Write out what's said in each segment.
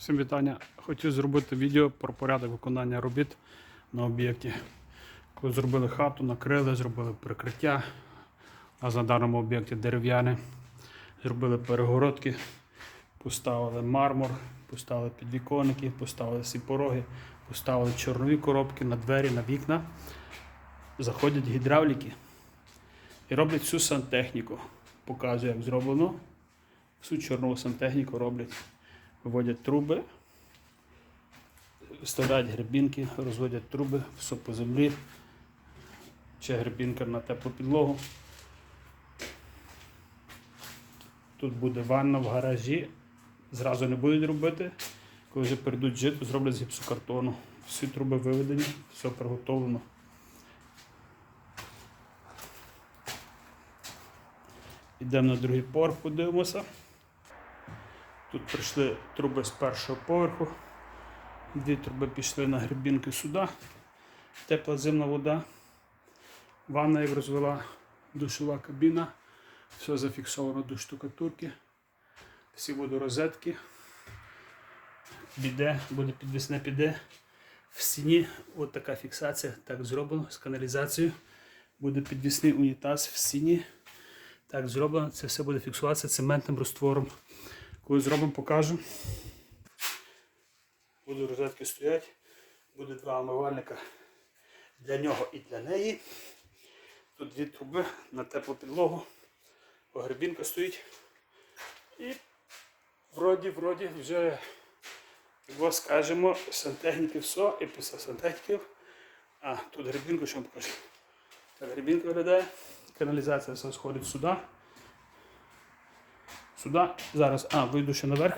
Всім вітання. Хотів зробити відео про порядок виконання робіт на об'єкті. Коли зробили хату, накрили, зробили прикриття. Нас на даному об'єкті дерев'яне. Зробили перегородки, поставили мармур, поставили підвіконники, поставили всі пороги, поставили чорнові коробки на двері, на вікна. Заходять гідравліки і роблять всю сантехніку. Показую, як зроблено. Всю чорнову сантехніку роблять. Виводять труби, вставляють грибінки, розводять труби, все по землі, чи грибінка на теплу підлогу. Тут буде ванна в гаражі. Зразу не будуть робити. Коли вже перейдуть жити, зроблять з гіпсокартону. Всі труби виведені, все приготовлено. Йдемо на другий поверх, подивимося. Тут прийшли труби з першого поверху. Дві труби пішли на грибінки сюди. Тепла зимна вода. Ванна як розвела душова кабіна. Все зафіксовано до штукатурки. Всі водорозетки. Біде, буде підвісне піде. В стіні от така фіксація, так зроблено з каналізацією. Буде підвісний унітаз в стіні. Так зроблено. Це все буде фіксуватися цементним розтвором. Коли зробимо, покажу. Будуть розетки стоять. Буде два омивальника для нього і для неї. Тут дві труби на теплу підлогу. Погребінка стоїть. І вроді, вроді вже, його скажемо, сантехніки все, і після сантехніків. А, тут грибінку, що вам покажу. Так, грибінка виглядає. Каналізація все сходить сюди. Сюди. Зараз, а, вийду ще наверх.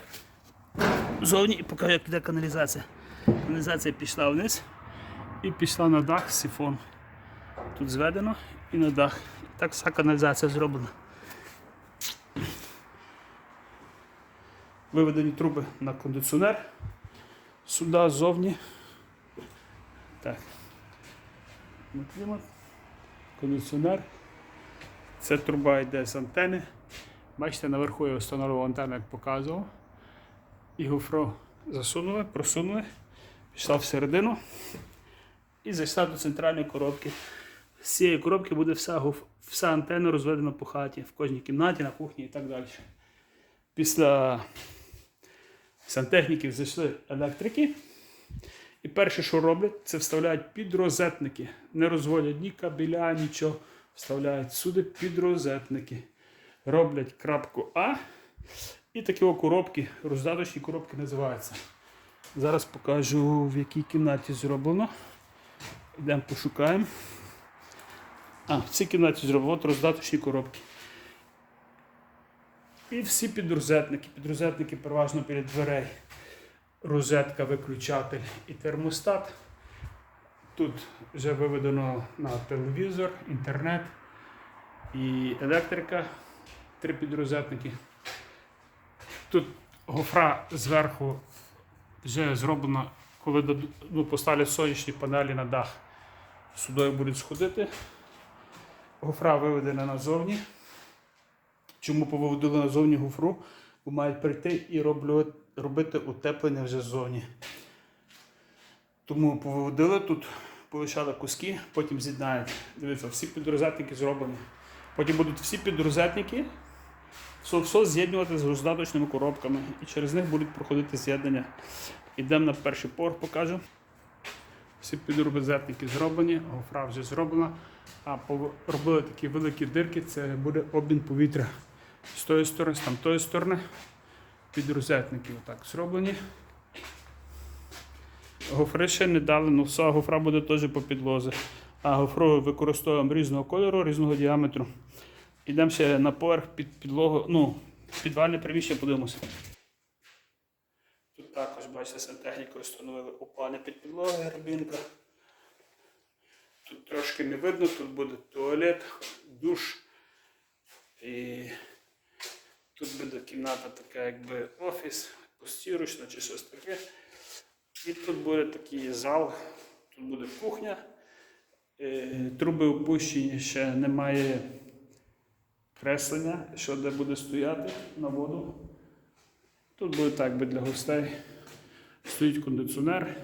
Зовні і покажу, як піде каналізація. Каналізація пішла вниз і пішла на дах сифон. Тут зведено і на дах. Так вся каналізація зроблена. Виведені труби на кондиціонер. Сюди ззовні. Так. Кондиціонер. Це труба йде з антени. Бачите, наверху я встановив антенну, як показував. І гофро засунули, просунули, пішла всередину і зайшла до центральної коробки. З цієї коробки буде вся, вся антенна розведена по хаті, в кожній кімнаті, на кухні і так далі. Після сантехніків зайшли електрики. І перше, що роблять, це вставляють підрозетники. Не розводять ні кабеля, нічого. Вставляють сюди підрозетники. Роблять крапку А. І такі о коробки, роздаточні коробки називаються. Зараз покажу, в якій кімнаті зроблено. Йдемо пошукаємо. А, в цій кімнаті зроблено от роздаточні коробки. І всі підрозетники. Підрозетники переважно біля дверей. Розетка, виключатель і термостат. Тут вже виведено на телевізор, інтернет і електрика. Три підрозетники. Тут гофра зверху вже зроблена, коли ну, поставлять сонячні панелі на дах. Сюди будуть сходити. Гофра виведена назовні. Чому повиводили назовні гофру? Бо мають прийти і роблю- робити утеплення вже ззовні. Тому повиводили тут, полишали куски, потім з'єднають. Дивіться, всі підрозетники зроблені. Потім будуть всі підрозетники все з'єднувати з роздаточними коробками. І через них будуть проходити з'єднання. Йдемо на перший поверх, покажу. Всі підрозетники зроблені, гофра вже зроблена. А робили такі великі дирки, це буде обмін повітря з тої сторони, з там тої сторони. Підрозетники отак зроблені. Гофри ще не дали, ну вся гофра буде теж по підлозі. А гофру використовуємо різного кольору, різного діаметру. Йдемо ще на поверх під підлогу, ну, підвальне приміщення подивимося. Тут також, бачите, сантехнікою встановили опалення під підлогою, грибінка. Тут трошки не видно, тут буде туалет, душ. І тут буде кімната така, якби офіс, постірочна чи щось таке. І тут буде такий зал, тут буде кухня. Е, Труби опущені, ще немає креслення, що де буде стояти на воду. Тут буде так би для гостей. Стоїть кондиціонер,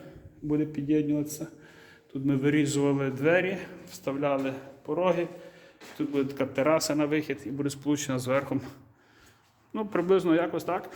буде під'єднуватися. Тут ми вирізували двері, вставляли пороги. Тут буде така тераса на вихід і буде сполучена з верхом. Ну, приблизно якось так.